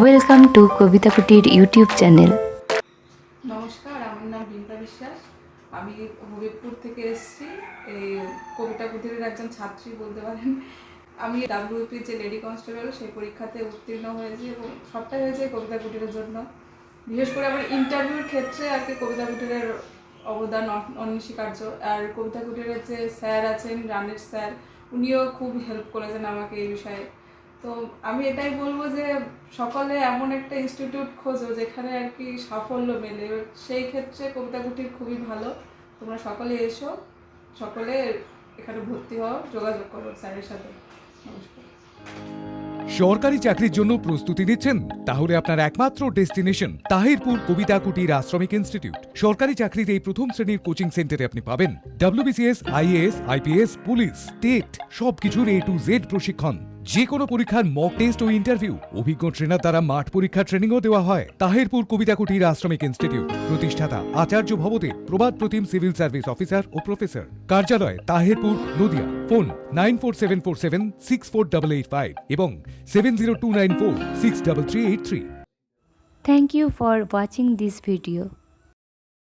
Welcome to কবিতা কুটির YouTube channel নমস্কার, আমার নাম বিন্তা বিশ্বাস। আমি হবিবপুর থেকে এসেছি। এই কবিতা কুটিরের একজন ছাত্রী বলতে পারেন। আমি ডাব্লিউপি যে লেডি কনস্টেবল, সেই পরীক্ষাতে উত্তীর্ণ হয়েছি এবং সবটাই হয়েছে কবিতা কুটিরের জন্য। বিশেষ করে আমার ইন্টারভিউর ক্ষেত্রে আর কি কবিতা কুটিরের অবদান অনস্বীকার্য। আর কবিতা কুটিরের যে স্যার আছেন, রানের স্যার, উনিও খুব হেল্প করেছেন আমাকে এই বিষয়ে। তো আমি এটাই বলব যে সকলে এমন একটা ইনস্টিটিউট খোঁজো যেখানে আর কি সাফল্য মেলে। সেই ক্ষেত্রে কবিতা কুটির খুবই ভালো। তোমরা সকলে এসো, সকলে এখানে ভর্তি হও, যোগাযোগ করো স্যারের সাথে। নমস্কার। সরকারি চাকরির জন্য প্রস্তুতি নিচ্ছেন তাহলে আপনার একমাত্র ডেস্টিনেশন তাহিরপুর কবিতা কুটির আশ্রমিক ইনস্টিটিউট। সরকারি চাকরির এই প্রথম শ্রেণির কোচিং সেন্টারে আপনি পাবেন। WBCS IAS IPS police TET সবকিছুর এ টু জেড প্রশিক্ষণ। যে কোনো পরীক্ষার মক টেস্ট ও ইন্টারভিউ অভিজ্ঞ ট্রেনার দ্বারা মাঠ পরীক্ষার ট্রেনিংও দেওয়া হয়। তাহিরপুর কবিতা কুটির আশ্রমিক ইনস্টিটিউট প্রতিষ্ঠাতা আচার্য ভবতে প্রবাদ প্রতিম সিভিল সার্ভিস অফিসার ও প্রফেসর কার্যালয় Tahirpur, Nadia. Phone nine four seven four seven six four double eight five এবং seven zero two nine four six double three eight three thank you for watching this video